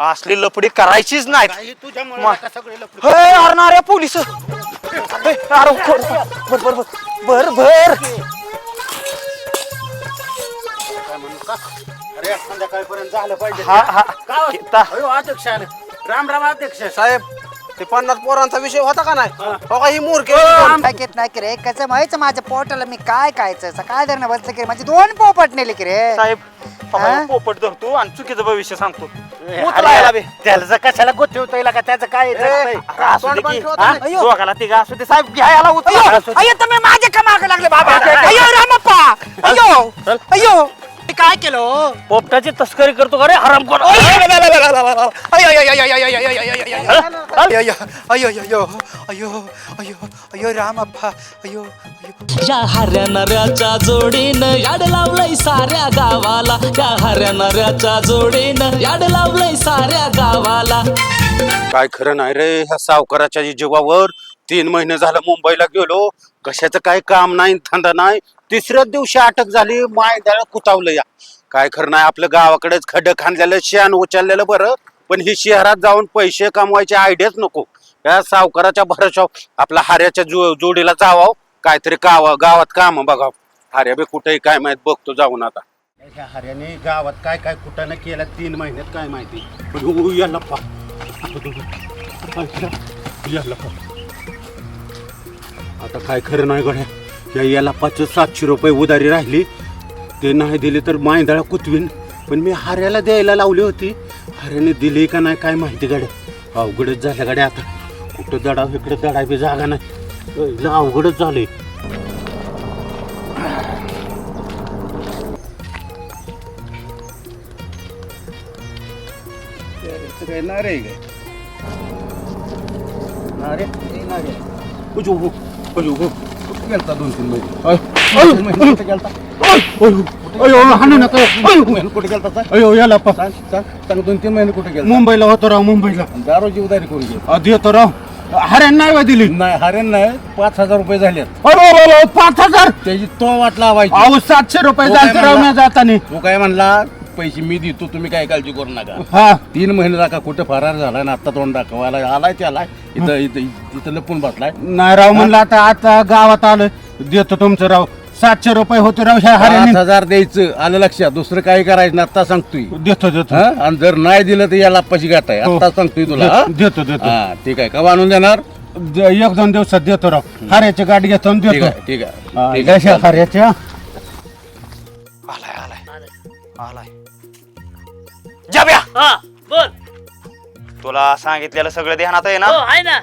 असली लपडी करायचीच नाही काही सगळे लफडे हे अरणाऱ्या पोलीस. अरे खोड. बर बर बर. बर बर. काय म्हणू का? अरे संध्याकाळपर्यंत झालं पाहिजे. हा हा. का किता. अयो अध्यक्ष आले. राम राम अध्यक्ष. साहेब ते पन्नास पोरांचा विषय होता का नाही? हो. का ही मूर्ख काय घेत नाही की रे. कसं माहिती माझ्या पोटाला मी काय खायचं? सकाळ धरणं बसलं की रे माझे दोन पोपट नेले की रे. साहेब हा? पोपट धरतो आणि चुकीचं भविष्य सांगतो. बे. त्याला कशाला गोठवता येईल का त्याचं काय असू दे की. ठेवता? नाही. दोघाला तिघा असू दे साहेब घ्या याला उचला अयो तुम्ही माझ्या का मागे लागले बाबा. अयो रामप्पा. अयो. अयो. मी काय केलं पोपटाची तस्करी करतो का रे हराम कोण अयो अयो अयो अयो अयो अयो रामप्पा अयो अयो या हऱ्या नऱ्याच्या जोडीनं याड लावलंय साऱ्या गावाला या हऱ्या नऱ्याच्या जोडीनं याड लावलंय साऱ्या गावाला काय खरं नाही रे ह्या सावकाराच्या जीवावर तीन महिने झालं मुंबईला गेलो कशाचं काय काम नाही धंदा नाही. तिसऱ्याच दिवशी अटक झाली माय द्याला कुतावलं या. काय खरं नाही आपलं गावाकडेच खड्डं खांदलेलं शेण उचललेलं बरं. पण ही शहरात जाऊन पैसे कमवायची आयडियाच नको. या सावकाराच्या भरोशा आपल्या हाऱ्याच्या जो जोडीला जावाव. काहीतरी गावा गावात काम बघाव. हार्या बी कुठेही काय माहीत बघतो जाऊन आता. ह्या हार्याने गावात काय काय कुठं न केलं तीन महिन्यात काय माहिती. पण उ- याला पा. याला पा. आता काय खरं नाही गड्या. या याला पाच सातशे रुपये उधारी राहिली. ते नाही दिले तर मायंदाळा कुतवीन. पण मी हाऱ्याला द्यायला लावली होती. हाऱ्याने दिली का नाही काय माहिती गाड्या. अवघडच झालं गाड्या आता. कुठं दडाव इकडे दडा बी जागा नाही. अवघडच झाले नारे नारे. नारे गेलता दोन तीन महिने. अयो हाणू नका कुठे गेलता अयो याला सांग दोन तीन महिने कुठे गेला मुंबईला होतो राव मुंबईला. दारूची उधारी करून घे आधी येतो राव. हऱ्यान नाही बा दिली. नाही हरेन नाही पाच हजार रुपये झाले. अरे पाच हजार. त्याची तो वाट लावायची. अहो सातशे रुपये जायचं राव जातानी. तू काय म्हणला? पैसे मी देतो तुम्ही काय काळजी करू नका. हा. तीन महिने दाखा कुठे फरार झालाय ना आता तोंड दाखवायला आलाय त्याला. इथं इथं इथं लपून बसलाय. नाही राव म्हणलं आता आता गावात आलं देतो तुमचं राव. सातशे रुपये होते राव ह्या पाच हऱ्याने हजार द्यायचं. आलं लक्षात. दुसरं काही करायचं ना आता सांगतोय. देतो देतो. हा? आणि जर नाही दिलं तर याला पशी गाठ आहे. हो. आता सांगतोय तुला हा? देतो देतो. हा ठीक आहे. का आणून देणार? द- एक दोन दिवसात देतो राव. हऱ्याची गाडी घेतो आणि ठीक देतो आहे ठीक आहे. ठीक आहे. हऱ्याच्या. आलाय आलाय. आलाय. हा बोल. तुला सांगितलेलं सगळं ध्यानात आहे हो ना आहे ना.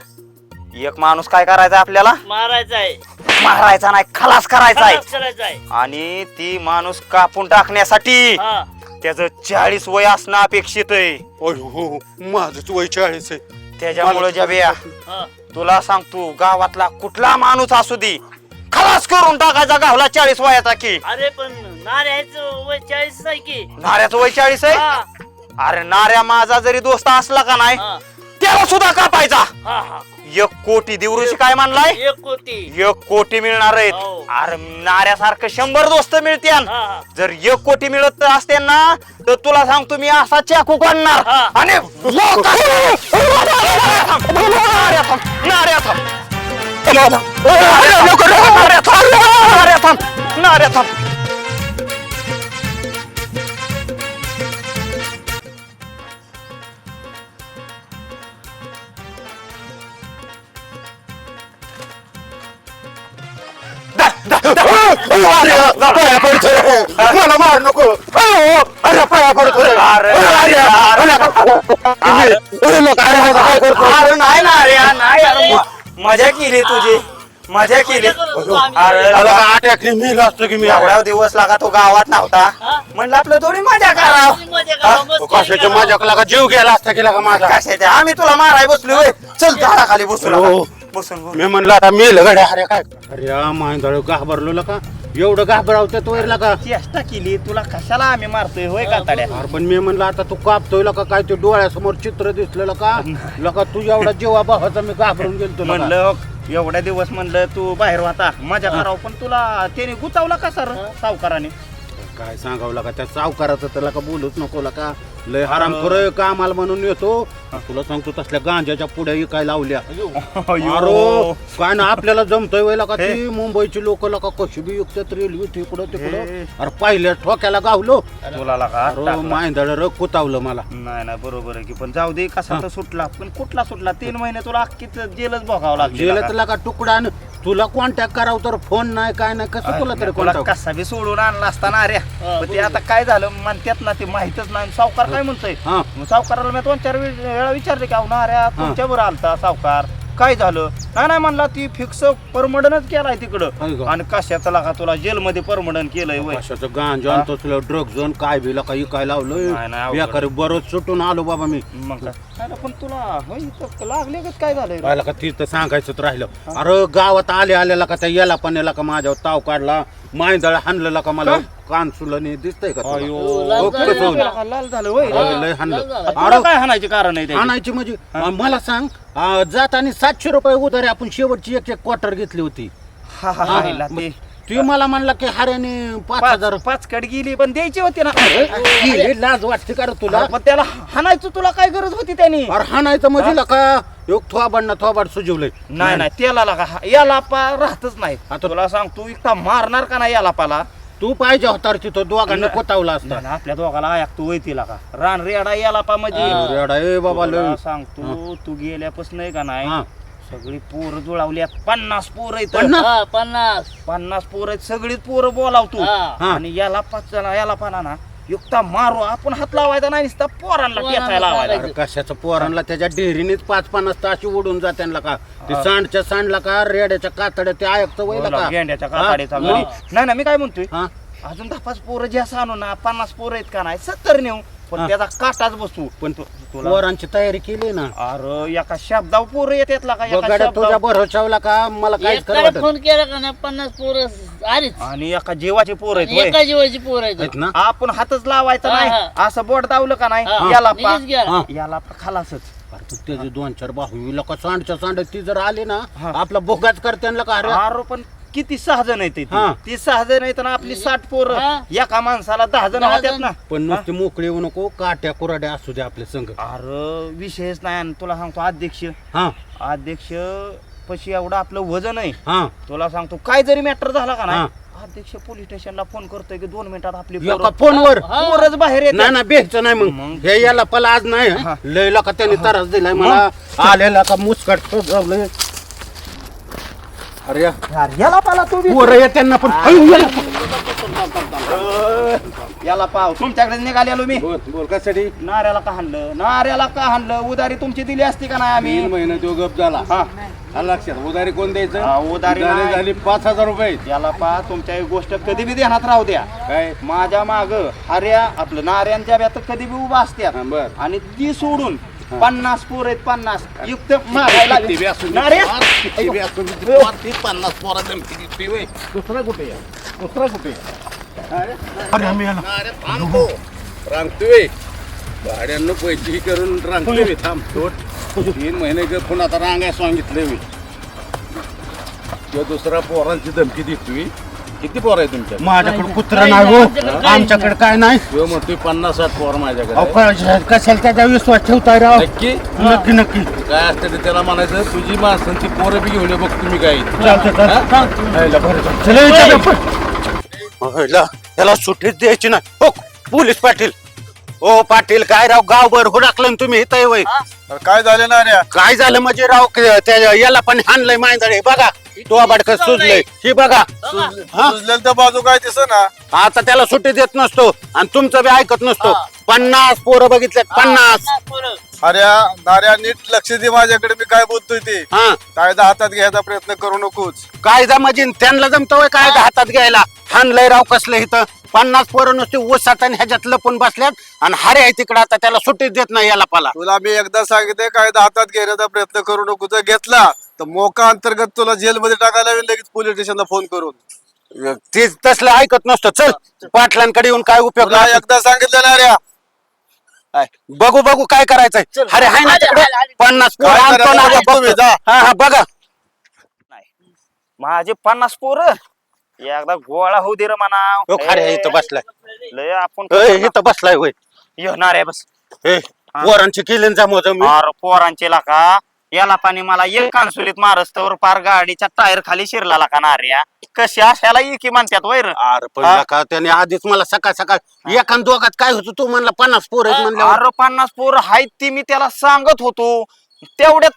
एक माणूस काय करायचा आपल्याला? मारायचा आहे मारायचा नाही खलास करायचा आहे खलास करायचा आहे आणि ती माणूस कापून टाकण्यासाठी हा. त्याचं चाळीस वय असणं अपेक्षित आहे. हो माझंच वय चाळीस आहे. त्याच्यामुळे जाब्या हा. तुला सांगतो गावातला कुठला माणूस असू दे. खलास करून टाकायचा गावला चाळीस वयाचा की. अरे पण नाऱ्याचं वय चाळीस आहे की. नाऱ्याचं वय चाळीस आहे? हा. अरे नाऱ्या माझा जरी दोस्त असला का नाही हा त्याला सुद्धा कापायचा हा हा एक कोटी दिवृषी काय म्हणलाय एक कोटी एक कोटी मिळणार आहेत हो. अरे नाऱ्यासारखं शंभर दोस्त मिळतील हा हा जर एक कोटी मिळत असते ना तर तुला सांगतो मी असा चाकू काढणार हा. आणि नाऱ्या थांब, नाऱ्या थांब, नाऱ्या थांब. नाऱ्या थांब, नाऱ्या थांब, नाऱ्या थांब. मला मार नको अरे पाया पडतो रे. अरे, अरे, अरे नाही नाऱ्या नाही अरे, म- मजा केली तुझी मजा केली अरे मेलं असतं की मी एवढा दिवस लागा तो गावात नव्हता? म्हणलं आपलं थोडी मजा मजा करा, कशाच्या लागा जीव गेला असता केला का माझा कशाच्या आम्ही तुला माराय बसलो. चल झाडाखाली बसू हो. बसून बोल. मी म्हणलं आता मेल गड्या अरे काय अरे मांदळ घाबरलो का? एवढं घाबरावतात वैरला का? चेष्टा केली तुला कशाला आम्ही मारतोय होय का ताड्या? अरे पण मी म्हणलं आता तू कापतोय का काय ते डोळ्यासमोर चित्र दिसलेलं का? लका तुझ्या एवढा जीवा भावाचा मी घाबरून गेलो तुला म्हणलं एवढ्या दिवस म्हणलं तू बाहेर होता. मजा करावं पण तुला त्याने गुतावला का सर सावकाराने? काय सांगावं लागा त्या सावकाराचं त्याला का बोलूच नको का लय हराम कामाला म्हणून येतो? तुला सांगतो तसल्या गांजाच्या पुढे काय लावल्या. अरे काय ना आपल्याला जमतोय वेळेला का ती मुंबईची लोक का कशी बी युक्तात रेल्वे तिकडं तिकडं. अरे पहिल्या ठोक्याला गावलो. तुला लागा रग कुतावलं मला. नाही नाही बरोबर आहे की पण जाऊ दे कसा तर सुटला. पण कुठला सुटला? तीन महिने तुला अख्खीच जेलच भोगावं लागली जेल लागा. तुला का तुकडा आण. तुला कॉन्टॅक्ट करावं तर फोन नाही काय नाही कसं तुला तरी कसा बी सोडून आणला असताना अरे. ते आता काय झालं म्हणतात ना ते माहितच नाही. सावकार काय म्हणतोय? हा. मग सावकाराला मी दोन चार वेळ- वेळा विचारले की अहो ना अरे तुमच्या बरं आलता सावकार. काय झालं? नाही नाही म्हणला ती फिक्स परमडनच केलाय तिकडं? आणि कशाचा लागा तुला जेलमध्ये परमडन केलंय वय? कशाचं गांजा आणि तसलं ड्रग्ज आणि काय बिला काही काय नाही, नाही, लावलं अवघड. बेकारी बरोच सुटून आलो बाबा मी. मग काय? अरे पण तुला होय इथं लागले का? काय झालंय रे? पाहिलं का? तिथं सांगायचं राहिलं. अरे गावात आले आलेला का त्या याला पण याला का माझ्यावर ताव काढला? मांदळ हाणलेला का मला? कान सुलनी दिसतंय का तुला? अयो. कसं होईल? तुला लाल झालं. होय. अरे, लय हाणलं. तुला अरे काय हाणायचे कारण आहे त्याची? हाणायची म्हणजे मला सांग अं, जाताना सातशे रुपये उधारे आपण शेवटची एक एक क्वार्टर घेतली होती. हा, हा, हा, हिला ते. ती मला म्हणला की हाऱ्याने पाच हजार पाच पाच कड गेली पण द्यायची होती ना. लाज वाटते का रे तुला? पण त्याला हाणायचं तुला काय गरज होती त्यांनी? अरे हाणायचं म्हणजे का योग थोबाड ना थोबाड सुजवलंय. नाही नाही. त्याला लागा हा- याला पा राहतच नाही. आता- तुला सांग तू इतका मारणार का नाही याला पाला? तू पाहिजे होता रे तिथं दोघांना कोतावला असता. नाही, आपल्या दोघाला आयाक तू वैतीला का रान रेडा याला पा म्हणजे. रेडा ए बाबा लय. तुला सांगतो तू गेल्यापासून नाही का नाही? हा. सगळी पोरं जुळावल्यात पन्नास पोरं आहेत पन्नास? हा. पन्नास. पन्नास पोरं आहेत. सगळीच पोरं बोलावतो हा. आणि याला पाच याला पाना ना युक्ता मारू. आपण हात लावायचा नाही नुसता पोरांना पोरांना टेचायला लावायचा लावायचं. अरे कशाचं पोरांना? त्याच्या डेअरीनेच पाच पन्नास तास उडून जात्यांना का? ते सांडच्या सांडला का? रेड्याच्या कातड्या ते ऐकतं वयला बोला, का? गेंड्याच्या हा? कातडीचा मग? घरी नाही ना मी काय म्हणतोय? हा? अजून दहा पाच पोरं जे असं आणू ना पन्नास पोरं आहेत का नाही? सत्तर नेऊ. पण. त्याचा काटाच बसू पण तु- तुला पोरांची तयारी केली ना. अरे एका शब्दाव पोरं येतात का? एका तुझ्या शब्दाव भरोशावला का? मला खरं वाटत फोन केला का नाही? पन्नास पोरं आलीच आणि एका जीवाचे पोरं आहेत होय. एका जीवाची पोर आहेत. आहेत ना? आपण हातच लावायचा हा, नाही. असं बोट दावलं का नाही. याला पा. हा. याला पा खालासच. अरे तू त्याचे दोन चार बाहुवीला का सांडच्या सांड ती जर आली ना हा. आपला बोगाच करत्यांना का? अरे अरे पण किती सहा जण आहेत हा. ती ती सहा जण आहेत ना आपली साठ पोरं. हा. एका माणसाला दहा जण दहा होत्यात जण. ना. पण नुसते मोकळे येऊ नको काट्या कुराड्या असू दे आपल्या संघ अरे विषयच नाही आणि तुला सांगतो अध्यक्ष. हा. अध्यक्ष पशी एवढं आपलं वजन आहे. हा. तुला सांगतो काय जरी मॅटर झाला का हा. नाही अध्यक्ष पोलीस स्टेशनला फोन करतोय की दोन मिनिटात आपली एका पोरं- फोनवर पोरंच बाहेर येते नाही ना बेहचं नाही मग. मग? हे याला पला आज नाही. लयला का त्याने त्रास दिलाय मला. आलेला का मुसकट. अरे या याला पाला तू बी. पोरं येत्यांना पण अयो, याला. याला पाव तुमच्याकडे निघालेलो मी. बोल कशासाठी? नाऱ्याला का हाणलं? नाऱ्याला का हाणलं? उधारी तुमची दिली असती का नाही आम्ही? महिने तो गप झाला. हा. आलं लक्षात. उधारी कोण द्यायचं? उधारी नाही. झाली पाच हजार रुपये. याला पा तुमच्या ही गोष्ट कधी बी ध्यानात राहू द्या. काय? माझ्या माग हऱ्या आपलं नाऱ्यांच्या ब्यात कधी बी उभा असत्यात. हा, बर. आणि ती सोडून पन्नास पोर आहेत पन्नास. युक्त मागायला. नाऱ्या पन्नास पोरा जमती ती होय. दुसरा कुठे या दुसरा कुठे अरे आम्ही अरे थांबतो रांगतोय. भाड्यानं पैसे करून रांगतोय मी. थांबतो तीन महिने गपून आता रांगाय सांगितलंय मी. तो दुसरा पोरांची धमकी देतोय. किती पोर आहे तुमच्या माझ्याकडे कुत्रा नाही हो आमच्याकडे काय नाही. तो म्हणतोय पन्नास साठ पोर अहो, माझ्याकडे काय- कशाला त्याचा विश्वास ठेवताय राव? नक्की? नक्की नक्की. काय असतं ते त्याला म्हणायचं तुझी माणसांची पोरं बी घेऊन ये बघ तुम्ही काय चालतं चालतं. बरं झालं. चला, याच्या बाप. याला याला सुट्टीच द्यायची नाही. हो पोलीस पाटील. ओ पाटील काय राव गावभर हुडाकलं न तुम्ही इथं वय काय झालं ना रे काय झालं म्हणजे राव क- त्या याला पण हाणलंय मांजळे बघा. तो बाडक सुजलंय. ही बघा. हा? सुजलेलं तर बाजू काय दिस ना आता त्याला सुट्टी देत नसतो आणि तुमचं बी ऐकत नसतो. पन्नास पोरं बघितले पन्नास. अरे नाऱ्या नीट लक्ष दे माझ्याकडे मी काय बोलतोय ते. हा. कायदा हातात घ्यायचा प्रयत्न करू नकोच. कायदा म्हणजे त्यांना जमतोय काय हातात घ्यायला. हाणलंय राव कसलं इथं. पन्नास पोरं नुसते ऊसात आणि ह्याच्यात लपून बसल्यात आणि हारे आहे तिकडं आता त्याला सुट्टीच देत नाही याला पाला. तुला मी एकदा सांगितले कायदा हातात घेण्याचा प्रयत्न करू नको. जर घेतला तर मोका अंतर्गत तुला जेलमध्ये टाकायला लागेल लगेच पोलीस स्टेशनला फोन करून. ते तसलं ऐकत नसतं. चल पाटलांकडे येऊन काय उपयोग तुला नाही. एकदा सांगितलं ना रे. बघू बघू काय करायचंय. अरे हाय ना तिकडे. पन्नास पोरं काय आणतो ना करायचं बघतो. तुम्ही जा. हा हा बघा. माझे पन्नास पोर. एकदा गोळा होऊ दे रे म्हणा. हो खरे इथं बसलाय. लय आपण ए, इथं बसलाय होय. येणार आहे बस. ए पोरांची केली जा मोज मी. अरे पोरांचे लाका. याला पाणी मला एक कानसुलीत मारस्तवर पार गाडीच्या टायर खाली शिरला लाका नार्या कशी अशाला इकी म्हणतात वैर? अरे पण हा? का त्याने आधीच मला सकाळ सकाळ एखाद दोघात काय होतं तू म्हणला पन्नास पोर आहेत म्हणल्यावर. अरे पन्नास पोर आहेत ती मी त्याला सांगत होतो. तेवढ्यात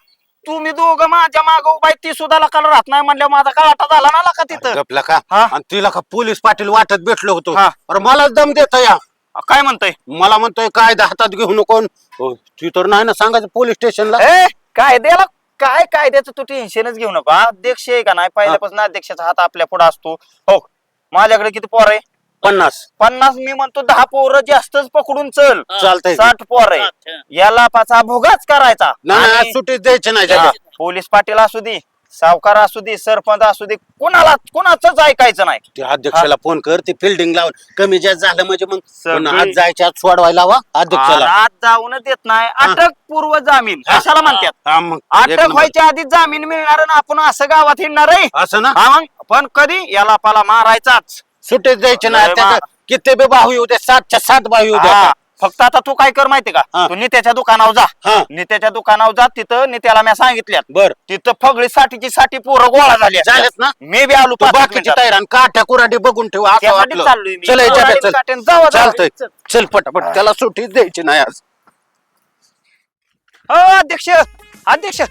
तुम्ही दोघं माझ्या माग उभाय ती सुद्धा लकाला राहत नाही म्हणल्यावर माझा कळाटा झाला ना लका तिथं? गपला का हा? आणि तिला का पोलीस पाटील वाटत भेटलो होतो. हा. अरे मला दम देत या. काय म्हणतोय? मला म्हणतोय काय हातात घेऊ नको. हो, ती तर नाही ना सांगायचं पोलीस स्टेशनला. ए! कायद्याला काय कायद्याचं तू टेन्शनच घेऊ नका अध्यक्ष आहे का नाही? पहिल्यापासून अध्यक्षाचा हात आपल्या पुढे असतो. हो माझ्याकडे किती पोर आहे? पन्नास. पन्नास मी म्हणतो दहा पोरं जास्तच पकडून चल. चालतंय. साठ पोर आहे. हं. याला पाचा भोगाच करायचा. नाही आणि- द्यायची नाही हा, त्याला. पोलीस पाटील असू दे. सावकार असू दे सरपंच असू दे कोणाला कोणाच ऐकायचं नाही. त्या अध्यक्षाला फोन कर ती फिल्डिंग लावून. कमी जास्त झालं म्हणजे मग पुन्हा आज जायच्या आत सोडवायला हवा अध्यक्षाला. आज जाऊन देत नाही. अटक पूर्व जामीन. कशाला म्हणतात? हा, मग एक अटक नंबर. व्हायच्या आधी जामीन मिळणार ना आपण असं गावात हिंडणार आहे? असं ना? हा मग. पण कधी? याला पाला मारायचाच. सुट्टीच द्यायची नाही. त्याचं किती बी भाऊ येऊ दे सातच्या सात भाऊ येऊ हा, दे फक्त आता तू काय कर माहिती का. तू नित्याच्या दुकानावर जा. नित्याच्या दुकानावर जा तिथं नित्याला मी सांगितल्यात. बर. तिथं फगळी साठीची साठी पोरं गोळा झाली झालेत ना? मी बी आलो पाच बाकीची मिनिटात. तयार आणि काठ्या कुराडी बघून ठेव असं त्यासाठीच वाटलं. चाललोय मी. चल याच्या कुऱ्हाडी चल. काठ्यानं जावा, जावा. चालतंय. चल पटापट. त्याला सुट्टीच द्यायची नाही आज. हो अध्यक्ष. अध्यक्ष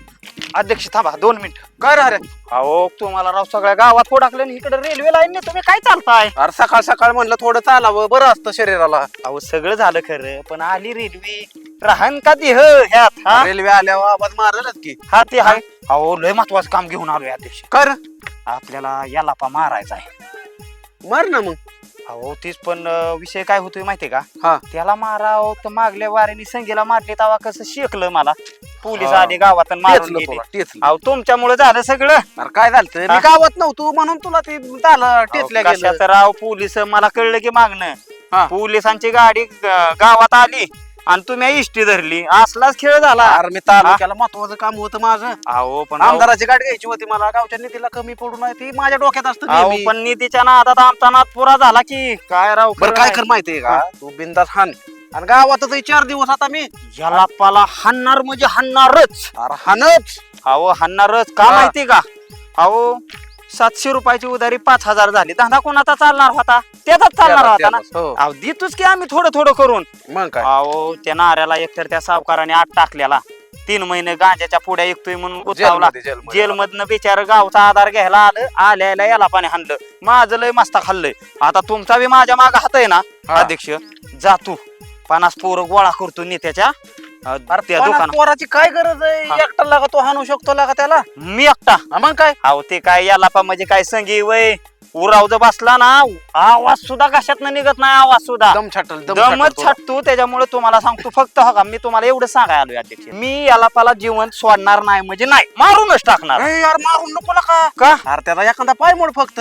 अध्यक्ष थांबा दोन मिनिट. काय रे अरे? अहो तुम्हाला राव सगळ्या गावात फोडाकलं इकडे रेल्वे लाईन तुम्ही काय चालताय? अरे सकाळ सकाळ म्हणलं थोडं चालावं बरं असतं शरीराला. अहो सगळं झालं खरं पण आली रेल्वे राहण का ती ह ह्यात हा? रेल्वे आल्यावर आवाज मारलच की. हा ते हाय अहो लय महत्वाचं काम घेऊन आलोय अध्यक्ष. कर आपल्याला याला पा मारायचा आहे. मार ना मग. अहो तीच पण अं, विषय काय होतोय माहितीये का? हा. त्याला माराव तर मागल्या वाऱ्याने संगीला मारले तेव्हा कसं शिकलं मला. पोलीस. आले गावात आणि मारून गेले. टेचलं. अहो तुमच्यामुळे झालं सगळं. अरे काय झालं मी हा? गावात नव्हतो म्हणून तुला ते झालं टेचल्या गेलं. कशाचं राव पोलीस मला कळलं की मागणं. हा. पोलिसांची गाडी ग- गावात आली आणि तुम्ही इष्टी धरली. असलाच खेळ झाला. अरे मी तालुक्याला महत्वाचं काम होतं माझं. अहो पण आमदाराची गाडी घ्यायची होती मला. गावच्या निधीला कमी पडू नाही ती माझ्या डोक्यात असतं अहो नेहमी. पण निधीच्या नादात आमचा नाद पुरा झाला की? काय राव बरं काय. कर माहितीये का? तू बिंदास हान. आणि गावातच चार दिवस आता मी. याला पाला हाणणार म्हणजे हाणणारच. अरे हानच अहो हाणणारच. का हा. माहिती का? अहो सातशे रुपयाची उधारी पाच हजार झाली. धंदा कोणाचा चालणार होता? त्याचाच चालणार होता ना? हो. अहो देतोच की आम्ही थोडं थोडं करून. मग काय? अहो त्या नाऱ्याला एकतर त्या सावकाराने आत टाकलेला. तीन महिने गांजाच्या पुढ्या ऐकतोय म्हणून उतावला जेलमध्ये, जेलमध्ये. जेल मधनं बिचार गावचा आधार घ्यायला आलं आल्याला याला पाणी हाणलं. माझं लय मस्ता खाल्लंय. आता तुमचा बी माझ्या माग हात आहे ना हा. अध्यक्ष जातो पन्नास पोरं गोळा करतो नेत्याच्या अं, अरे त्या पन्नास दुकानात. पोराची काय गरज आहे. एकटा लागा तो हाणू शकतो लागा त्याला. मी एकटा. हा, मग काय? अहो ते काय याला पा म्हणजे काय संगी वय. उराव जर बसला ना आवाज सुद्धा कशात निघत नाही आवाज सुद्धा. दम छाटल दम दमच. छाटतो त्याच्यामुळे तुम्हाला सांगतो फक्त हो का मी तुम्हाला एवढं सांगाय आलोय अध्यक्ष. मी याला पाला जीवन सोडणार नाही म्हणजे नाही मारूनच टाकणार. यार मारून नको का का? अरे त्याला एखादा पाय मोड फक्त.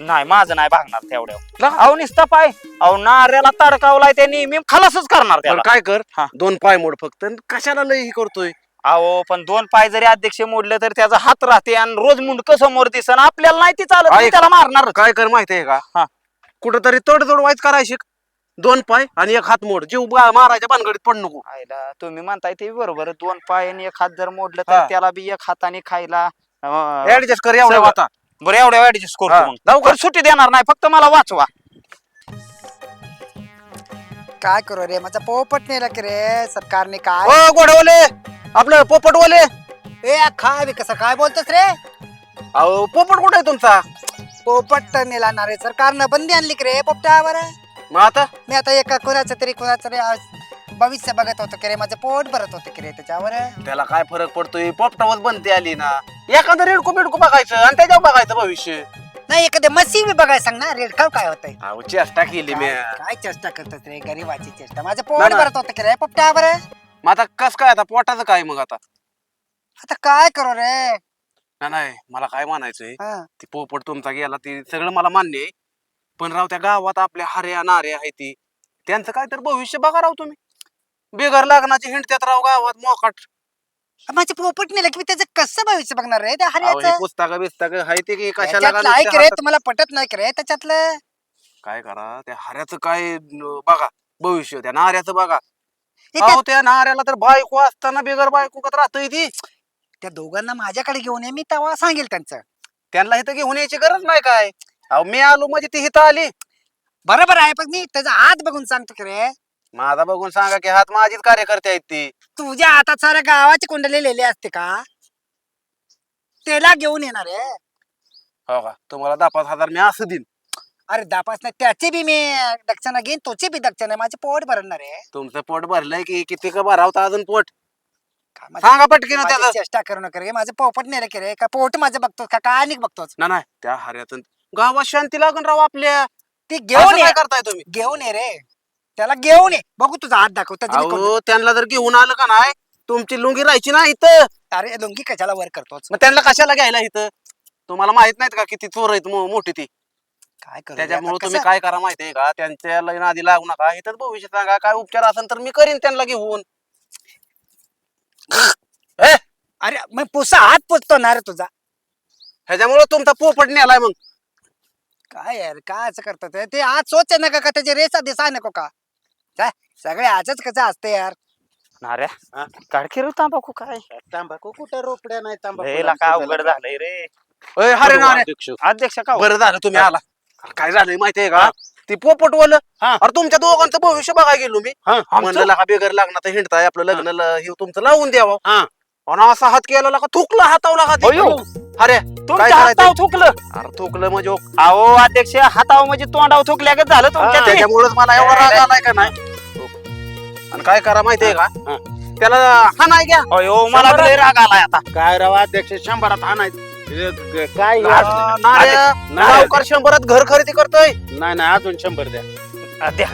नाही माझं नाही भागणार तेवढ्या. अहो निसता पाय अहो नाऱ्याला तडकावलाय त्यांनी मी खलासच करणार त्याला काय कर हा. दोन पाय मोड फक्त आणि कशाला लय ही करतोय अहो पण दोन पाय जरी अध्यक्ष मोडले तर त्याचा हात राहते आणि रोज मुंडक समोर दिसन आपल्याला नाही ती चालत ऐक. त्याला मारणार काय कर माहितीये हा. का कुठंतरी तडजोड वाईच करायची दोन पाय आणि एक हात मोड जीव बा- मारायच्या भानगडीत पड नको तुम्ही म्हणताय ते बरोबर दोन पाय आणि एक हात जर मोडलं हा. तर त्याला बी एक हाताने खायला अं, ऍडजस्ट कर एवढ्या सगळं. आता बरं एवढ्या ऍडजस्ट करतो मग जाऊ का? पण सुट्टी देणार नाही फक्त मला वाचवा. काय करू रे माझा पोपट नेला की रे सरकारने काय? ओ गोडवले! आपलं पोपटवाले! ए काय बी कसं काय बोलतोस रे? अहो पोपट कुठे आहे तुमचा? पोपट नेला ना रे सरकारनं बंदी आणली की रे पोपटावर. मग आता? मी आता एका कोणाचं तरी कोणाचं रे आज भविष्य बघत होतो की रे माझं पोट भरत होतं की रे त्याच्यावर. त्याला काय फरक पडतोय? पोपटावर बंदी आली ना. एखादं रेडको बिडको बघायचं आणि त्याच्यावर बघायचं भविष्य. नाही एखादं मसी बी बघायला सांग ना रेड खाव काय होतंय? अहो चेष्टा केली मी. काय काय चेष्टा करतात रे गरीबाची चेष्टा. माझं पोट. भरत होतं की रे पोपटावर. मग आता कस काय आता पोटाचं काय मग आता? आता काय करू रे? नाही, नाही मला काय म्हणायचंय हा. ती पोपट तुमचा गेला ती सगळं मला मान्य आहे. पण राव त्या गावात आपल्या हऱ्या नाऱ्या आहे ती. त्यांचं काय तर भविष्य बघा राव तुम्ही. बेघर लग्नाची हिंडत्यात राव गावात मोकाट. माझे पोपट नेलं की मी त्याचं कसं भविष्य बघणार रे? त्या हे हऱ्याचं. पुस्तकं बिस्तक हाय ते की कशाला त्याच्यातलं ऐक रे तुम्हाला पटत नाही का रे? त्याच्यातलं. काय करा त्या हाऱ्याचं काय बघा भविष्य त्या नाऱ्याचं बघा. हे त्या- अहो त्या नाऱ्याला तर बायको असताना बेगर बायको कत राहतोय ती? त्या दोघांना माझ्याकडे घेऊन ये मी तेव्हा सांगेल त्यांचं. त्यांना इथं घेऊन यायची गरज नाही काय? अहो मी आलो म्हणजे ती इथं आली. बरोबर आहे पण मी त्याचा हात बघून सांगतो की रे. माझा बघून सांगा की हात माझीच कार्यकर्ते आहेत ती. तुझ्या हातात साऱ्या गावाची कुंडली लिहिली असते का? त्याला घेऊन येणार आहे. हो का? तुम्हाला दहा पाच हजार मी असं देईन. अरे दापास नाही त्याची बी मी दक्षिणा घेईन तोची बी दक्षिणा माझे पोट भरणार आहे. तुमचं पोट भरलंय की किती का भरावता अजून पोट? माझं- सांगा पटकीन माझी त्याचं. चेष्टा करू नका रे माझं पोपट नेलं की रे का पोट माझं बघतोस का? काय नाही बघतोस? ना नाही त्या हाऱ्यातून गावात शांती लागून राहू आपल्या. ती असं घेऊन ये. काय करताय तुम्ही? घेऊन ये रे. त्याला घेऊन ये. बघू तुझा हात दाखव. त्याची मी कोण- अहो त्यांना जर घेऊन आलं का नाही तुमची लुंगी राहायची ना इथं. अरे लुंगी कशाला वर करतोच मग त्यांना कशाला घ्यायला इथं? तुम्हाला माहीत नाहीत का किती चोर आहेत मो- मोठी ती? काय करू? त्याच्यामुळे आता तुम्ही कसं? काय करा माहितीये का? त्यांच्या लग्न आधी लागू नका. इथंच भविष्य सांगा. काय उपचार असेल तर मी करीन त्यांना घेऊन. ए, अरे मग पुसा हात पुसतो ना रे तुझा. ह्याच्यामुळे तुमचा पोपट नेलाय मग. काय यार काय असं करतात? हे? ते आज सोच नका का? त्याचे रेसा दिसा नको का? काय? सगळे आजच कसं असते यार? नाऱ्या काढकी रे तांबाखू काय? तांबाखू कुठं रोपड्या नाही लय लाका अवघड झालंय रे. अरे ना रे. अध्यक्ष. अध्यक्ष का हो? बरं झालं तुम्ही आला. काय झालंय माहितीये का? ती पोपट वल हा. अरे तुमच्या दोघांचं भविष्य बघायला गेलो मी. हा, म्हणलं का बेगर लागणार तर हिंडताय आपलं लग्न ल- हे तुमचं लावून द्यावं. हा. आणि असा हात केला का थुकलं हातावला का ते? अयो. अरे तुमच्या काय करायचं? हातावर थुकलं. अरे थुकलं म्हणजे अहो अध्यक्ष हातावर म्हणजे तोंडावर थुकल्यागत झालं तुमच्या ते. त्याच्यामुळेच मला एवढा राग आलाय का नाही? आणि काय करा माहितीये का हा. त्याला हा नाही घ्या अयो मला लय राग आलाय आता काय राव अध्यक्ष शंभरात आणायचं काय अं, नाऱ्या, सावकार शंभरात घर खरेदी करतोय नाही नाही अजून शंभर द्या.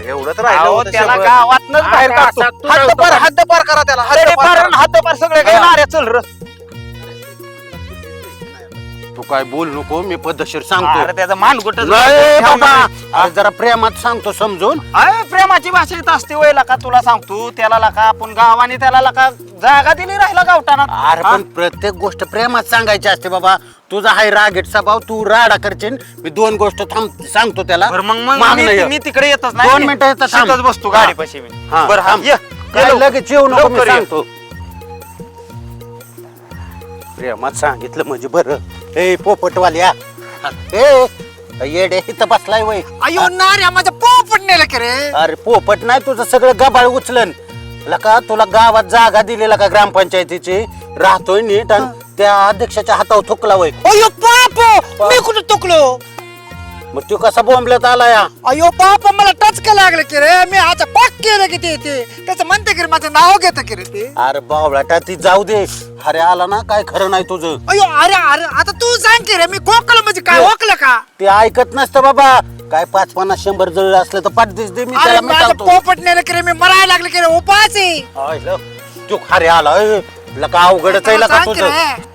एवढं तर राहिलं अहो, होतं त्याला शंभर. गावातनच बाहेर अरे, काढतो असा तू हद्द राहतो पार का? हद्द पार करा त्याला हद्द अरे, पार पार करा. हात पार सगळे काय हा. नाऱ्या चल र तू काय बोल नको मी पद्धतशीर अरे सांगतो त्याचं नाही बाबा. अरे जरा प्रेमात सांगतो समजून. अरे प्रेमाची भाषा येत असते वय लका तुला सांगतो. त्याला लका आपण गावाने त्याला लका जागा दिली राहिला गावठाणात. अरे पण प्रत्येक गोष्ट प्रेमात सांगायची असते बाबा. तुझा हाय रागेट स्वभाव तू राडा करशील. मी दोन गोष्ट थांब सांगतो त्याला. बरं मग मग मागणं मी- ये. मी तिकडे येतच नाही. दोन मिनिटं येतं थांब. बसतो हा. गाडी पाशी मी. हा, बरं हा थांब. ये. काय ये लगेच येऊ नको मी लवकर ये. सांगतो. प्रेमात सांगितलं म्हणजे बरं. ए पोपटवाल्या. ए येडे इथं बसलाय वय. अयो नाऱ्या माझं पोपट नेलं की रे. अरे पोपट नाही तुझं सगळं गबाळ उचलन. लका तुला गावात जागा दिलेला का ग्रामपंचायतीची? राहतोय नीट आणि त्या अध्यक्षाच्या हातावर थुकला वय. अयो पाप मी कुठं तुकलो मग तू कसा बोंबलत आला या अयो पाप मला टचका लागलं की रे. मी आता पाक केलं की ते ते त्याचं म्हणते की रे माझं नाव घेतं की रे ते. अरे बावळाटा ती जाऊ दे. अरे आला ना काय खरं नाही तुझं. अयो अरे अरे आता तू सांग की रे मी कोकलं म्हणजे काय ओकलं का? ते ऐकत नसतं बाबा. काय पाच पन्नास शंभर जळ असलं तर पाठदीस दे मी अरे त्याला माझं मिटावतो पोपट नेलं की रे मी मरायला लागले की रे उपास आहे. तू अरे आला ए, लका अवघडच आहे लका सांग की तुझं. रे.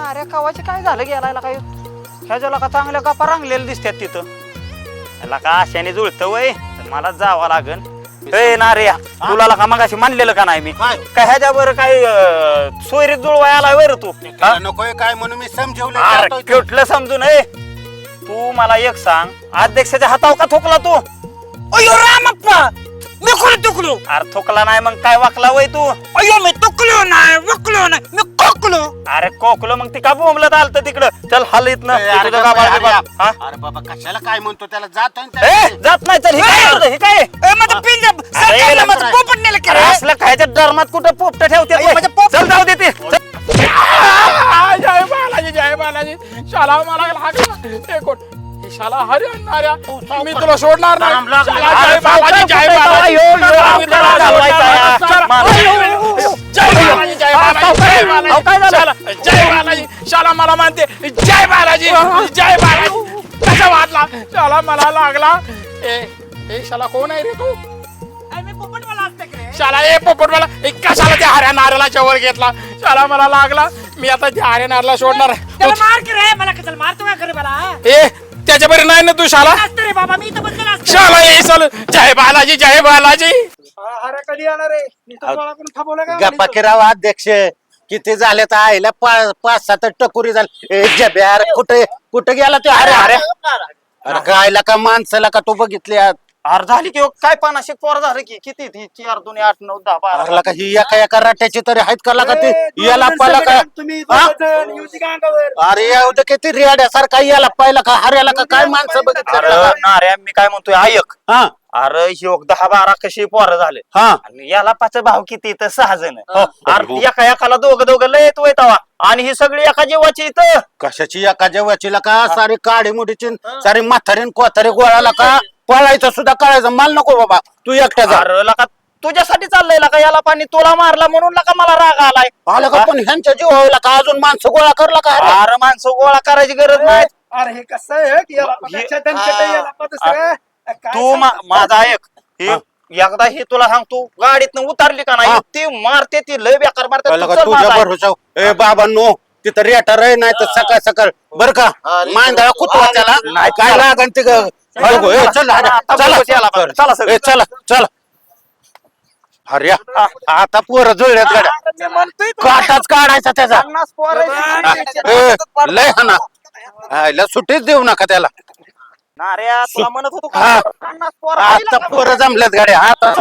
अरे कवाचे काय झालं गेलायला काय ह्याच्या लका चांगल्या गप्पा रांगलेल्या दिसतात तिथं. ह्याला का आशाने जुळत वय? मला जावं लागन. ए ना रे तुला लका मगाशी मानलेलं का नाही मी? काय? काय ह्याच्यावर काय अं, सोयरीत जुळवाय आलाय वर तू? तुला नकोय काय म्हणून मी समजवलं अरे जातोय तो. कुठलं समजून ए? तू मला एक सांग अध्यक्षाच्या हातावर का थोकला तू? अयो रामप्पा मी तुकलो? अरे थोकला नाही मग काय वाकला वय तू? अयो मी तुकलो नाही वकलो नाही मी कोकलो अरे कोकलो मग ती का बोंबलत आलत तिकडं? चल हलत ना ए, अरे तुझं बाबा, गाभाळ अरे बिभाळ. हा? अरे बाबा कशाला काय म्हणतो त्याला? ना ए. जात नाही चल हे काय? हे काय? ए माझं. पोपट नेलं अरे असलं खायच्या डरमात कुठं पोपट ठेवते? अय्यो, माझं पोपट- चल जाऊ दे ते. चल. जय बालाजी जय बालाजी. शाला मला लागला. हे कोण? हे शाला हरी आणणाऱ्या मी तुला सोडणार नाही. शाला जय जय. शाला- मला-. जय बालाजी जय बालाजी? शाला जय बालाजी शाला मानते जय बालाजी जय बालाजी. कसा वाटला? शाला मला लागला. ए ए शाला कोण आहे रे तू? शाला ए पोपट मला ए, कशाला त्या हऱ्या नारळाच्या वर घेतला? शाला मला लागला. मी आता त्या हऱ्या नारळा सोडणार आहे. त्याला मार की रे. मला कशाला मारतो का खरे मला ए त्याच्या बरी नाही ना तू शाला? असतं रे बाबा? मी इथं बसलेला असतो शाला ए चाल. जय बालाजी जय बालाजी. अरे कधी येणार आहे? गप्पा राव अध्यक्ष. किती झाले तर आईला पा- पाच सात टकुरी झाले. ए जब्या अरे कुठे कुठे गेला ते? अरे अरे. अरे गायला का माणसाला का तू बघितली? अरे झाली की हो, काय पानाशे पोर झालं की? किती ती चार दोन आठ नऊ दहा बारा? अरे का ही एका एका रट्याची तरी आहेत का लागा ते? याला पाहिला का? तुम्ही हा? का अंगावर? अरे एवढं किती रेड्यासारखा याला पाहिला का? हऱ्याला का काय माणसं बघितलं? अरे का? नाऱ्या मी काय म्हणतोय ऐक. हा. अरे ह्यो दहा बारा कशी पोरं झाले? हा. आणि याला पाच भाव किती? तर सहा जण. हो. अरे एका एकाला दोघं दोघं लय येत तवा. आणि ही सगळी एका जीवाची इथं. कशाची एका जेवाचीला का सारी काडी मुडीची सारी म्हातारीन कोथारी गोळाला का पळायचं सुद्धा कळायचं. मला नको बाबा. तू एकटा जा. अरे लका तुझ्यासाठी चाललंय लका याला पाणी तुला मारला म्हणून लका मला राग आलाय. आलं का पण ह्यांच्या जीवाला का अजून माणसं गोळा करला का अरे? अरे माणसं गोळा करायची गरज नाही. अरे हे कसं आहे? की याला हे- पक्षात दणकट आहे, याला पद सगळं. काय तू मा- माझा ऐक हे एकदा हे तुला सांगतो गाडीतनं उतारली का नाही हा. ती मारते ती लय बेकार मारते. आलं तू का चल तुझ्या. भरोसा ए बाबा नो तिथं रेटर आहे नाही तर सकाळ सकाळ. बर का? मांदळा कुतवा त्याला? नाही काय लागन ते ग- बघू, ए, चल अरे, आता चला. अरे आता पोरं जुळल्यात गाड्या. मी म्हणतोय तुला. काटाच काढायचा त्याचा. पन्नास पोरं हा, आहेत. ए, लय हा ना आयला सुट्टीच देऊ नका त्याला. नाऱ्या तुला म्हणत होतो हा. का? पन्नास पोरं आहे आता ना. पोरं जमल्यात गाड्या. आता.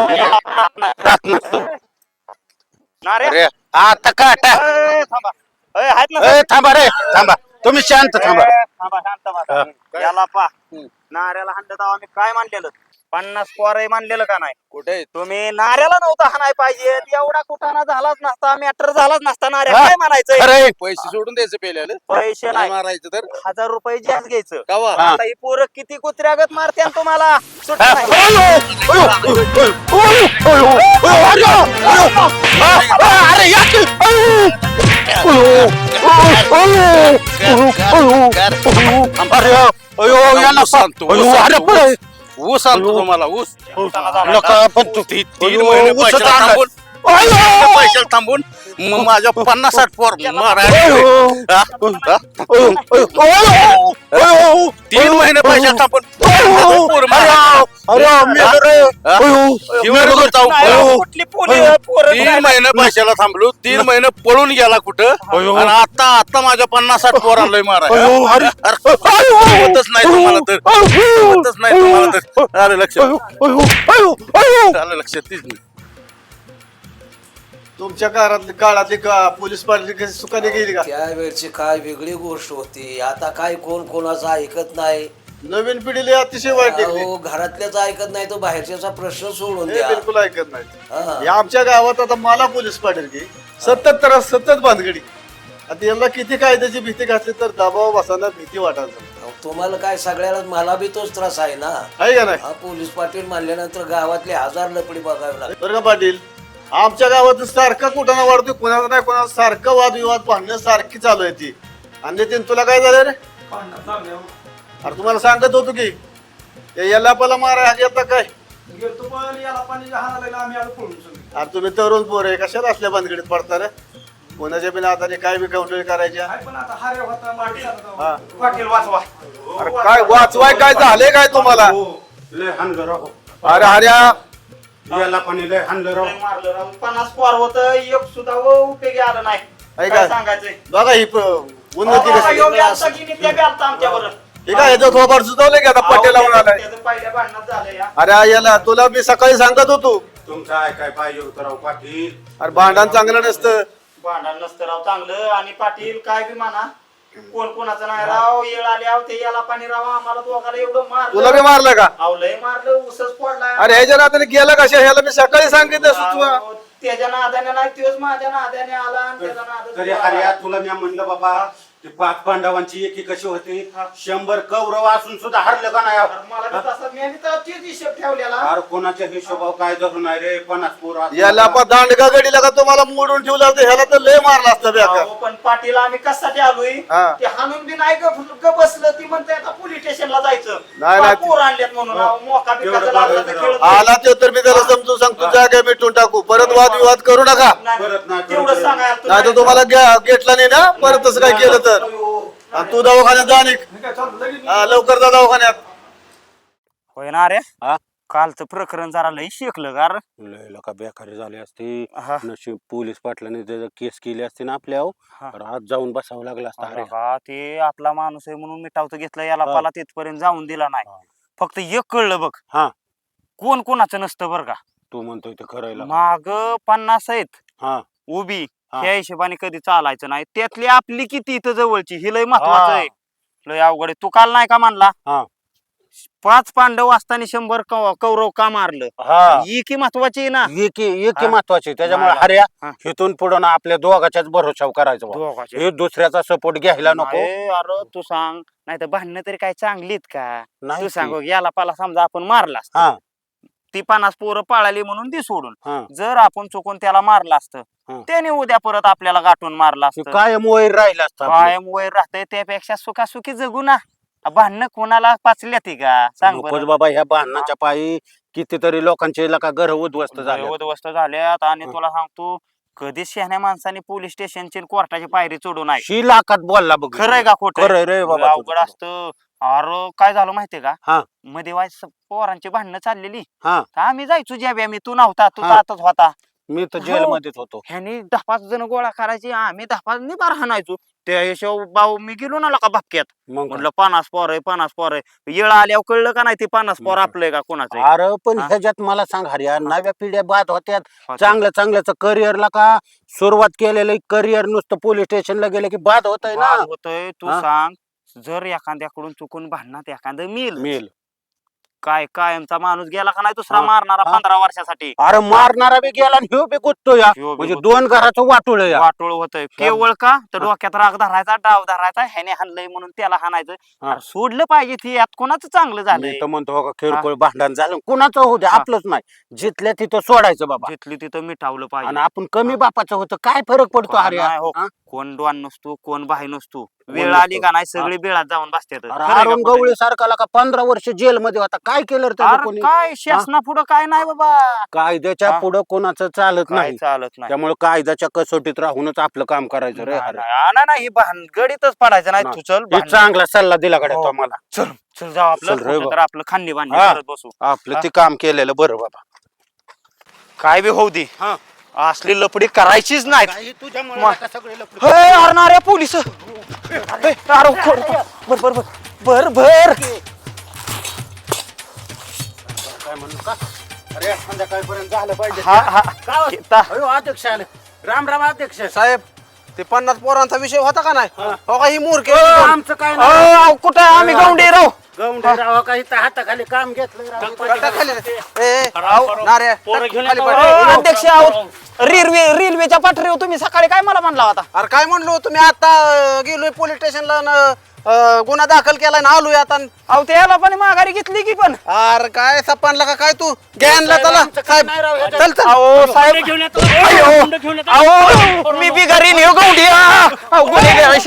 नाऱ्या अरे आता काटा. ए, थांबा. ए, आहेत ना ए थांबा रे थांबा तुम्ही शांत थांबा ए, थांबा शांत बसा. याला पा नाऱ्याला हाणलं आम्ही काय मानलेलं पन्नास पोरं मानलेलं का नाही कुठे तुम्ही नाऱ्याला नव्हता हाणाय पाहिजे एवढा कुठाना झालाच नसता मॅटर झालाच नसता नाऱ्या हा? काय म्हणायचंय अरे पैसे सोडून द्यायचं पेल्याला पैसे नाही मारायचं तर हजार रुपये जास्त घ्यायचं कावा हा. आता ही पोरं किती कुत्र्यागत मारते आणि तुम्हाला हा, नाही. अरे या की, ऊस आणतो तुम्हाला ऊस नका पण तीन महिने पैशाला थांबून मग माझ्या पन्नास साठ पोर मारायला तीन महिने पैशाला थांबून पोर मारा तीन महिने पैशाला थांबलो. तीन महिने पळून गेला कुठं? आणि आता आता माझ्या पन्नास साठ फोर आलोय मारा होतच नाही तुम्हाला तर. होतच नाही तुम्हाला तर. अरे लक्षात. आलं लक्षात तीच नाही. तुमच्या काळातली काळातली का पोलीस पाटील कशी सुखाने गेली का? त्यावेळची काय वेगळी गोष्ट होती. आता काय कोण कोणाचं ऐकत नाही. नवीन पिढीला अतिशय वाईट अहो, घरातल्याच ऐकत नाही तो बाहेरच्याचा प्रश्न सोडून हे द्या. बिलकुल ऐकत नाही. हा. आमच्या गावात आता मला पोलीस पाटील की. सतत त्रास सतत भानगडी. आता यांना किती कायद्याची भीती घातली तर दबाव बसायला भीती वाटायला अहो, तुम्हाला काय सगळ्याला मला बी तोच त्रास आहे ना. आहे का नाही? हा पोलीस पाटील म्हणल्यानंतर गावातले हजार लपडी बघावे लागतात. बरं का पाटील? आमच्या गावात सारखा कुठं वाढतोय कोणाचा नाही कोणाचा सारखं वादविवाद भांडणं सारखी चालू आहे ती. आणि नितीन तुला काय झालं रे? अरे तुम्हाला सांगत होतो की ते याला पला मारा घेतला काय अरे तुम्ही तरुण पोर आहे कशाला असल्या बांधगडीत पडता रे? कोणाच्या बिना हाताने काय बी काउंटर करायच्या? हा. अरे काय वाचवाय काय झाले काय तुम्हाला? हाणलं राव. अरे हऱ्या याला पाणी लय हाणलं राव. लय मारलं राव. पन्नास पोर होत एक सुद्धा व उपयोगी आलं नाही. आहे काय का? सांगायचंय? बघा ही प- उन्नती अहो, कशी योगी आलता की नाही, त्या बी आलता आमच्याबरोबर. हे काय याचं थोबाड सुचवलं की आता पट्ट्याला अहो, आलाय त्याचं पहिल्या भांडणात झालं या अरे याला तुला मी सकाळी सांगत होतो. तुमचं ऐकाय पाहिजे होतं राव पाटील? अरे भांडण चांगलं नसतं. भांडण नसतं राव चांगलं. आणि पाटील काय बी म्हणा कोण कोणाचं नाही? राव येळ आली आव ते याला पाणी राव आम्हाला दोघाला एवढं तुला बी मारलं का? अहो लय मारलं उसच पडलाय अरे ह्याच्या नात्याने गेला कशा ह्याला मी सकाळी सांगितलं सुचवा त्याच्या नादाने नाही तोच माझ्या नादाने आला आणि त्याचा नाद तरी तुला मी म्हणलं बाबा ते पाच पांडवांची एकी कशी होती? शंभर कौरव असून सुद्धा हरलं का नाही? मला बी तसं मी बी तर तेच हिशोब ठेवलेला. अरे कोणाच्या हिशोबाव काय धरून नाही रे? पन्नास पोर याला पण दांडगा गडीला का तुम्हाला मोडून ठेवला होता ह्याला तर लय मारला असतं बेकार अहो, पण पाटील आम्ही कशासाठी आलोय? हा. ते हाणून बी नाही ग ग बसलं. ती म्हणते आता पोलीस स्टेशनला जायचं. नाही, नाही. पोर आणल्यात म्हणून? अहो, मोका लागला तर खेळत आला ते तर मी त्याला समजून सांगतो. जागा मिटून टाकू. परत वादविवाद करू नका. नाही. परत नाही तेवढं. सांगायला तू नाही तर तुम्हाला गे- घेतला नाही ना परत तसं काय केलं तर आणि तू दवाखान्यात जा निघ. हा, लवकर जा दवाखान्यात होय ना रे हा? कालचं प्रकरण जरा लई शिकलं गार लय का बेकारी झाली असती हा. नशीब पोलीस पाटलाने त्याचं केस केली असती ना आपल्यावर हा. तर आज जाऊन बसावं लागलं असतं अरे अरे का ते आपला माणूस आहे म्हणून मिठावतं घेतलं याला हा. पाला तिथपर्यंत जाऊन दिला नाही हा. फक्त एक कळलं बघ हा. कोण कोणाचं नसतं बरं का तू म्हणतोय ते लका. माग पन्नास आहेत हा उभी हा. त्या हिशोबाने कधी चालायचं नाही त्यातली आपली किती इथं जवळची ही लय महत्वाचं. आहे लय अवघड आहे तू काल नाही का म्हणला हा. पाच पांडव असताना शंभर कौ- कौरव का मारलं हा ही की महत्वाची आहे ना एक एक हा. महत्वाची त्याच्यामुळे मला- हर्या हा. इथून पुढं ना आपल्या दोघाच्याच भरोशाव करायचं. दोघाचे. हे दुसऱ्याचा सपोर्ट घ्यायला नको नाही, अरे तू सांग नाही तर भांडणं तरी काय चांगलीत का नाही तू की. सांग याला पाला समजा आपण मारला असतं. हा ती पन्नास पोरं पाळाली म्हणून ती सोडून. हा. जर आपण चुकून त्याला मारलं असतं. त्याने उद्या परत आपल्याला गाठून मारलं असतं. कायम वैर राहिलं असतं. कायम वैर राहतंय त्यापेक्षा सुखासुखी जगू ना. भांडणं कोणाला पाचल्या ती का? सांग बरं. बाबा ह्या भांडणाच्या पायी कितीतरी लोकांचे लका घर उद्ध्वस्त झाले उद्ध्वस्त झाल्यात आणि हं. तुला सांगतो कधीच शहाण्या माणसाने पोलीस स्टेशनची कोर्टाची पायरी चढू नाही. शी लाखात बोलला बघ. खरंय का खोटं? खरंय रे बाबा अवघड तुझं. असतं. अरे काय झालं माहितीये हा. का मध्ये वाईस पोरांची भांडणं चाललेली हा. तर आम्ही जायचो ज्या मी तू नव्हता तू हा. जातच होता मी तर हो. जेलमध्येच होतो ह्यानी दहा पाच जण गोळा करायची आम्ही दहा पाच निबार हाणायचो त्या हिशोब भाऊ मी गेलो ना का भक्क्यात मग काय? म्हटलं पन्नास पोर आहे पन्नास पोर आहे येळ आल्यावर कळलं का नाही ते पन्नास पोर. आपलंय का कोणाचं आहे? अरे पण हा. ह्याच्यात मला सांग हरिया नव्या पिढ्या बाद होत्यात होतं. चांगल्या चांगल्याच करिअरला का सुरुवात केलेलं करिअर नुसतं पोलीस स्टेशनला गेलं की बाद होत ना वाद होतोय तू हा? सांग जर एखाद्याकडून चुकून भांडणात एखादं मिल मेल काय कायमचा माणूस गेला का नाही दुसरा हा, मारणारा हा. पंधरा वर्षासाठी? अरे मारणारा बी गेला आणि ह्यो बी गुत्तो या. ह्यो बी म्हणजे. दोन घराचं वाटोळ या. वाटोळ होतोय. केवळ का? तर डोक्यात राग धरायचा डाव धरायचा ह्याने हाणलंय म्हणून त्याला हाणायचं. हा. अरे सोडलं पाहिजे ती यात कोणाचं चांगलं मी झालंय तर म्हणतो हो का किरकोळ भांडण झालं कुणाचं होऊ दे. आपलंच नाही. जिथल्या तिथं सोडायचं बाबा. जिथली तिथं मिठावलं आणि पाहिजे. आपण कमी बापाचं होतं काय फरक पडतो अरे नाही हो. कोण डॉन नसतो कोण बाई नसतो. वेळ आली. का नाही सगळी बेळात जाऊन बसतात अरुण गवळी सारखाला का पंधरा वर्ष जेलमध्ये होता. काय केलं रे त्याचं कोणी? काय शासना पुढं काय नाही बाबा. कायद्याच्या हा. पुढं कोणाचं चालत काय नाही. चालत नाही. त्यामुळे कायद्याच्या कसोटीत राहूनच आपलं काम करायचं रे. नाही, अरे. नाही, आ, नाही, नाही. ही भानगडीतच पडायचं नाही. तू चल हे चांगला सल्ला दिला कडे हो. तो मला. चल चल जाऊ आपलं. चल रे कुठं बा. तर आपलं खांदी बांधणी हा. करत बसू. आपलं. ते काम केलेलं बरं बाबा. काय बी होऊ दे. हा. असली लपडी करायचीच नाही सगळे. हे अरणाऱ्या पोलीस. अरे खोड बर बर बर. बर बर. काय म्हणू का? अरे संध्याकाळपर्यंत झालं पाहिजे. हा हा. का? ता- अयो, अध्यक्ष आले. राम राम अध्यक्ष. साहेब ते पन्नास पोरांचा विषय होता का नाही? हो. का ही मूर्ख आमचं काय नाही. अहो, कुठं आहे? आम्ही गौंडी काही हाताखाली काम घेतलं. अध्यक्ष. रेल्वे रेल्वेच्या पाठरीवर तुम्ही सकाळी काय मला म्हणला होता? अरे काय म्हणलो तुम्ही? आता गेलोय पोलीस स्टेशनला गुन्हा दाखल केलाय ना आलोय आता. अहो त्याला पण माघारी घेतली की पण? अरे काय सपानला का काय तू? घ्यानला चला. साहेब चल चल. अहो साहेब. अयो, अहो मी बी घरी नेऊ गौंडी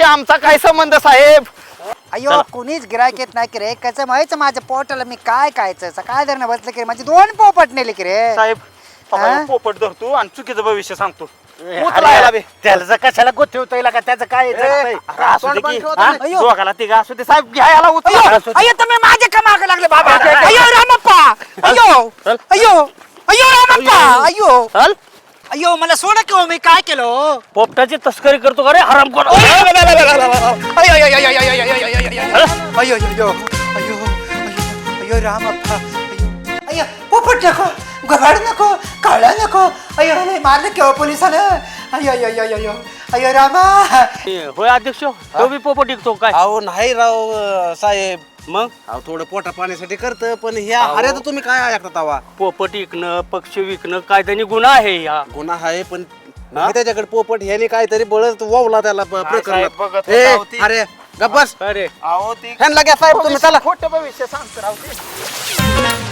आमचा काय संबंध साहेब? अयो कुणीच गिरायक येत नाही की रे. कसं माहिती माझ्या पोटाला मी काय खायचं? सकाळ धरणं बसलं की रे माझे दोन पोपट नेले की रे. साहेब हा? पोपट धरतो आणि चुकीचं भविष्य सांगतो. बी. त्याला कशाला गोठवता येईल का त्याचं काय? अरे, असू दे की. हा? दोघाला तिघा असू दे. साहेब घ्या याला उचला अयो तुम्ही माझे का मागे लागले बाबा? अयो रामप्पा. अयो. अयो. अयो रामप्पा. अयो. चल. अयो मला सोडा की हो, मी काय केलं हो? पोपटाची तस्करी करतो का रे हराम अयो अयो अयो अयो अयो अयो अयो अयो अयो अयो अयो अयो रामप्पा अयो अयो पोपट नको घबाड नको काळा नको अयो लय मारलं केव्हा पोलिसानं अयो अयो अयो अयो अयो रामा होय अध्यक्ष तो बी पोपट टिकतो काय अहो नाही राव अं, साहेब मग? अहो थोडं पोटा पाण्यासाठी करतं पण ह्या हऱ्याचं तुम्ही काय ऐकता तवा? पोपट विकणं पक्षी विकणं काय त्यांनी गुन्हा आहे या गुन्हा आहे पण नाही त्याच्याकडे पोपट ह्याने काहीतरी बळच वावला त्याला प- साहेब, प्रकरणात ए, होती. अरे गप्पस अरे. अहो ती ह्यांना घ्या साहेब तुम्ही चला. खोटं भविष्य सांगतो राव ते.